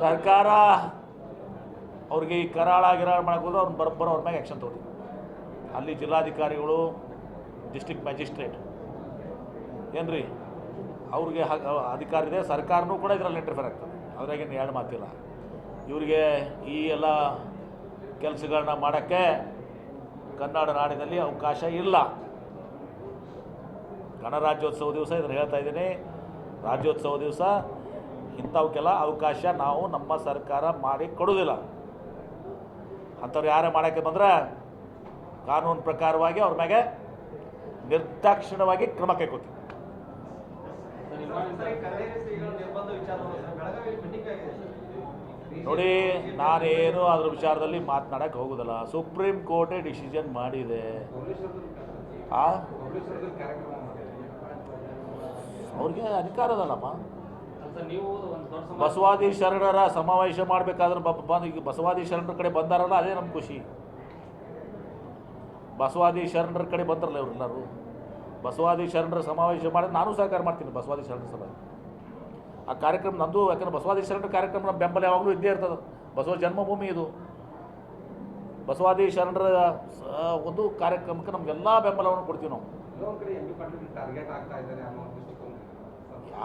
ಸರ್ಕಾರ ಅವ್ರಿಗೆ ಈ ಕರಾಳ ಗಿರಾಳ ಹೋದ್ರೆ ಅವ್ರನ್ನ ಬರೋಬ್ಬರ ಅವ್ರ ಮ್ಯಾಗೆ ಆ್ಯಕ್ಷನ್ ತಗೋತೀವಿ ಅಲ್ಲಿ ಜಿಲ್ಲಾಧಿಕಾರಿಗಳು ಡಿಸ್ಟ್ರಿಕ್ಟ್ ಮ್ಯಾಜಿಸ್ಟ್ರೇಟ್ ಏನ್ರಿ? ಅವ್ರಿಗೆ ಹ- ಅಧಿಕಾರ ಇದೆ, ಸರ್ಕಾರನೂ ಕೂಡ ಇದರಲ್ಲಿ ಇಂಟರ್ಫೇರ್ ಆಗ್ತದೆ. ಅದ್ರಾಗೇನು ಎರಡು ಮಾತಿಲ್ಲ. ಇವರಿಗೆ ಈ ಎಲ್ಲ ಕೆಲಸಗಳನ್ನ ಮಾಡೋಕ್ಕೆ ಕನ್ನಡ ನಾಡಿನಲ್ಲಿ ಅವಕಾಶ ಇಲ್ಲ. ಗಣರಾಜ್ಯೋತ್ಸವ ದಿವಸ ಇದನ್ನು ಹೇಳ್ತಾ ಇದ್ದೀನಿ. ರಾಜ್ಯೋತ್ಸವ ದಿವಸ ಇಂಥವಕ್ಕೆಲ್ಲ ಅವಕಾಶ ನಾವು ನಮ್ಮ ಸರ್ಕಾರ ಮಾಡಿ ಕೊಡೋದಿಲ್ಲ ಅಂಥವ್ರು ಯಾರೇ ಮಾಡೋಕ್ಕೆ ಬಂದ್ರೆ ಕಾನೂನು ಪ್ರಕಾರವಾಗಿ ಅವ್ರ ಮ್ಯಾಗೆ ನಿರ್ದಾಕ್ಷಿಣ್ಯವಾಗಿ ಕ್ರಮ ಕೈಗೊಳ್ತೀವಿ ನೋಡಿ, ನಾನೇನು ಅದ್ರ ವಿಚಾರದಲ್ಲಿ ಮಾತನಾಡಕ್ಕೆ ಹೋಗೋದಿಲ್ಲ. ಸುಪ್ರೀಂ ಕೋರ್ಟೇ ಡಿಸಿಷನ್ ಮಾಡಿದೆ. ಅವ್ರಿಗೆ ಅಧಿಕಾರ ಅದಲ್ಲಮ್ಮ ಸರ್ ನೀವು ಒಂದು ಬಸವಾದಿ ಶರಣರ ಸಮಾವೇಶ ಮಾಡಬೇಕಾದ್ರೆ ಬಂದು ಈಗ ಬಸವಾದಿ ಶರಣರ ಕಡೆ ಬಂದಾರಲ್ಲ ಅದೇ ನಮ್ಮ ಖುಷಿ. ಬಸವಾದಿ ಶರಣರ ಕಡೆ ಬಂದ್ರಲ್ಲ ಇವರೆಲ್ಲರೂ ಬಸವಾದಿ ಶರಣರ ಸಮಾವೇಶ ಮಾಡಿದ್ರೆ ನಾನು ಸಹಕಾರ ಮಾಡ್ತೀನಿ ಬಸವಾದಿ ಶರಣರ ಸಭೆ ಆ ಕಾರ್ಯಕ್ರಮ ನಂದು ಯಾಕಂದ್ರೆ ಬಸವಾದಿ ಶರಣರ ಕಾರ್ಯಕ್ರಮ ನಮ್ಮ ಬೆಂಬಲ ಯಾವಾಗಲೂ ಇದ್ದೇ ಇರ್ತದೆ. ಬಸವ ಜನ್ಮಭೂಮಿ ಇದು. ಬಸವಾದಿ ಶರಣರ ಒಂದು ಕಾರ್ಯಕ್ರಮಕ್ಕೆ ನಮಗೆಲ್ಲ ಬೆಂಬಲವನ್ನು ಕೊಡ್ತೀವಿ ನಾವು.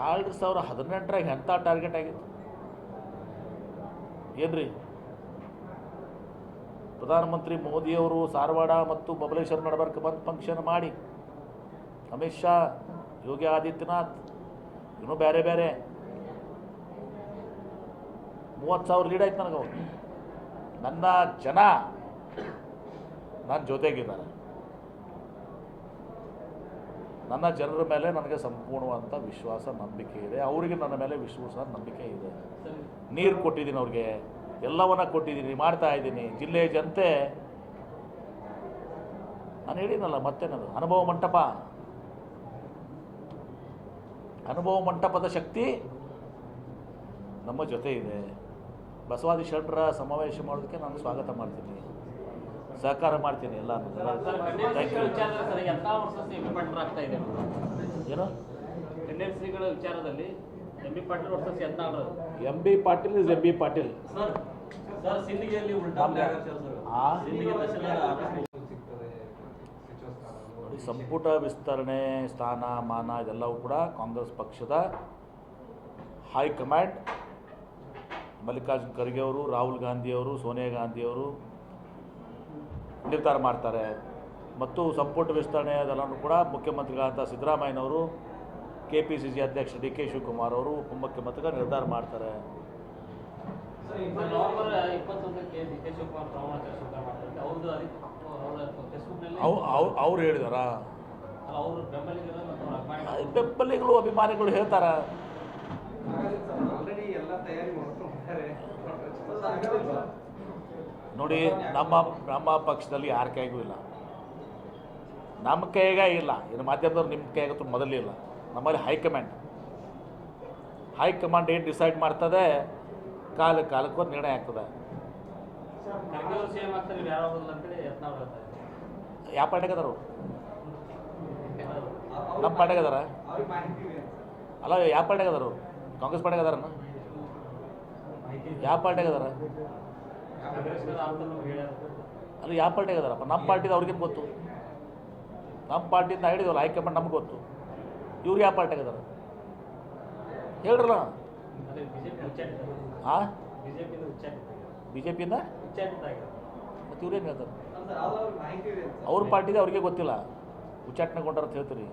ಎರಡು ಸಾವಿರ ಹದಿನೆಂಟರಾಗ ಎಂಥ ಟಾರ್ಗೆಟ್ ಆಗಿತ್ತು? ಏನ್ರಿ? ಪ್ರಧಾನಮಂತ್ರಿ ಮೋದಿಯವರು ಸಾರವಾಡ ಮತ್ತು ಬಬಲೇಶ್ವರ ನಡಬರ್ಕ ಬಂದು ಫಂಕ್ಷನ್ ಮಾಡಿ. ಅಮಿತ್ ಶಾ, ಯೋಗಿ ಆದಿತ್ಯನಾಥ್, ಇನ್ನೂ ಬೇರೆ ಬೇರೆ ಮೂವತ್ತು ಸಾವಿರ ಲೀಡ್ ಆಯ್ತು ನನಗೆ ನನ್ನ ಜನ ನನ್ನ ಜೊತೆಗಿದ್ದಾರೆ. ನನ್ನ ಜನರ ಮೇಲೆ ನನಗೆ ಸಂಪೂರ್ಣವಾದಂಥ ವಿಶ್ವಾಸ ನಂಬಿಕೆ ಇದೆ. ಅವರಿಗೆ ನನ್ನ ಮೇಲೆ ವಿಶ್ವಾಸ ನಂಬಿಕೆ ಇದೆ. ನೀರು ಕೊಟ್ಟಿದ್ದೀನಿ ಅವ್ರಿಗೆ. ಎಲ್ಲವನ್ನ ಕೊಟ್ಟಿದ್ದೀನಿ ಮಾಡ್ತಾ ಇದ್ದೀನಿ. ಜಿಲ್ಲೆಯ ಜನತೆ ನಾನು ಹೇಳಿನಲ್ಲ ಮತ್ತೇನದು ಅನುಭವ ಮಂಟಪ. ಅನುಭವ ಮಂಟಪದ ಶಕ್ತಿ ನಮ್ಮ ಜೊತೆ ಇದೆ. ಬಸವಾದಿ ಶರಣರ ಸಮಾವೇಶ ಮಾಡೋದಕ್ಕೆ ನಾನು ಸ್ವಾಗತ ಮಾಡ್ತೀನಿ. ಸಹಕಾರ ಮಾಡ್ತೀನಿ ಎಲ್ಲ ಸರ್ ಥ್ಯಾಂಕ್ ಯು ವಿಚಾರದಲ್ಲಿ ಸರ್ ಎಂಥ ವರ್ಷ ಎಂ ಬಿ ಪಾಟೀಲ್ ಆಗ್ತಾ ಇದೆ ಏನು? ವಿಚಾರದಲ್ಲಿ ಎಂ ಬಿ ಪಾಟೀಲ್ ವರ್ಷ ಎಂತ ಆಡೋದು M B Patil is M B Patil ಸಂಪುಟ ವಿಸ್ತರಣೆ ಸ್ಥಾನ ಮಾನ ಇದೆಲ್ಲವೂ ಕೂಡ ಕಾಂಗ್ರೆಸ್ ಪಕ್ಷದ ಹೈಕಮಾಂಡ್ ಮಲ್ಲಿಕಾರ್ಜುನ್ ಖರ್ಗೆ ಅವರು ರಾಹುಲ್ ಗಾಂಧಿಯವರು ಸೋನಿಯಾ ಗಾಂಧಿಯವರು ನಿರ್ಧಾರ ಮಾಡ್ತಾರೆ. ಮತ್ತು ಸಂಪುಟ ವಿಸ್ತರಣೆ ಅದೆಲ್ಲನೂ ಕೂಡ ಮುಖ್ಯಮಂತ್ರಿಗಳಾದಂಥ ಸಿದ್ದರಾಮಯ್ಯನವರು ಕೆ ಪಿ ಸಿ ಸಿ ಅಧ್ಯಕ್ಷ ಡಿ ಕೆ ಶಿವಕುಮಾರ್ ಅವರು ಉಪಮುಖ್ಯಮಂತ್ರಿಗಳು ನಿರ್ಧಾರ ಮಾಡ್ತಾರೆ. ಅವರ ಹೇಳಿದಾರ? ಬೆಂಬಲಿಗರು ಬೆಂಬಲಿಗಳು ಅಭಿಮಾನಿಗಳು. ಹೇಳ್ತಾರೆ? ನೋಡಿ, ನಮ್ಮ ನಮ್ಮ ಪಕ್ಷದಲ್ಲಿ ಯಾರ ಕೈಗೂ ಇಲ್ಲ. ನಮ್ಮ ಕೈಗ ಇಲ್ಲ. ಇನ್ನು ಮಾಧ್ಯಮದವ್ರು ನಿಮ್ಮ ಕೈಗಂತೂ ಮೊದಲಿಲ್ಲ ನಮ್ಮಲ್ಲಿ ಹೈಕಮಾಂಡ್. ಹೈಕಮಾಂಡ್ ಏನು ಡಿಸೈಡ್ ಮಾಡ್ತದೆ? ಕಾಲ, ಕಾಲಕ್ಕೆ ನಿರ್ಣಯ ಆಗ್ತದೆ. ಯಾವ ಪಾರ್ಟಿಗೆ ನಮ್ಮ ಪಾರ್ಟಿಗೆ ಅದಾರ ಮಾಹಿತಿ ಇದೆ ಅಲ್ಲ, ಯಾವ ಪಾರ್ಟಿಗೆ ಅದಾರು ಕಾಂಗ್ರೆಸ್ ಪಾರ್ಟಿಗೆ ಅದಾರನ ಯಾವ ಪಾರ್ಟಿ ಅದಾರ ಅದು ಯಾವ ಪಾರ್ಟಿ ಅದಾರಪ್ಪ ನಮ್ಮ ಪಾರ್ಟಿದ ಅವ್ರಿಗೇನು ಗೊತ್ತು. ನಮ್ಮ ಪಾರ್ಟಿಯಿಂದ ಹಿಡಿದವಲ್ಲ ಹೈಕಮಾಂಡ್ ನಮ್ಗೆ ಗೊತ್ತು. ಇವ್ರು ಯಾವ ಪಾರ್ಟಿ ಅದಾರ ಹೇಳ್ರಲ್ಲ. ಹಾಂ ಬಿ ಜೆ ಪಿಯಿಂದ ಮತ್ತು ಇವ್ರು ಮತ್ತು ಇವ್ರೇನು ಹೇಳ್ತಾರೆ? ಅವ್ರ ಪಾರ್ಟಿದೆ ಅವ್ರಿಗೆ ಗೊತ್ತಿಲ್ಲ. ಉಚ್ಚಾಟನೆ ಅಂತ ಹೇಳ್ತೀರಿ.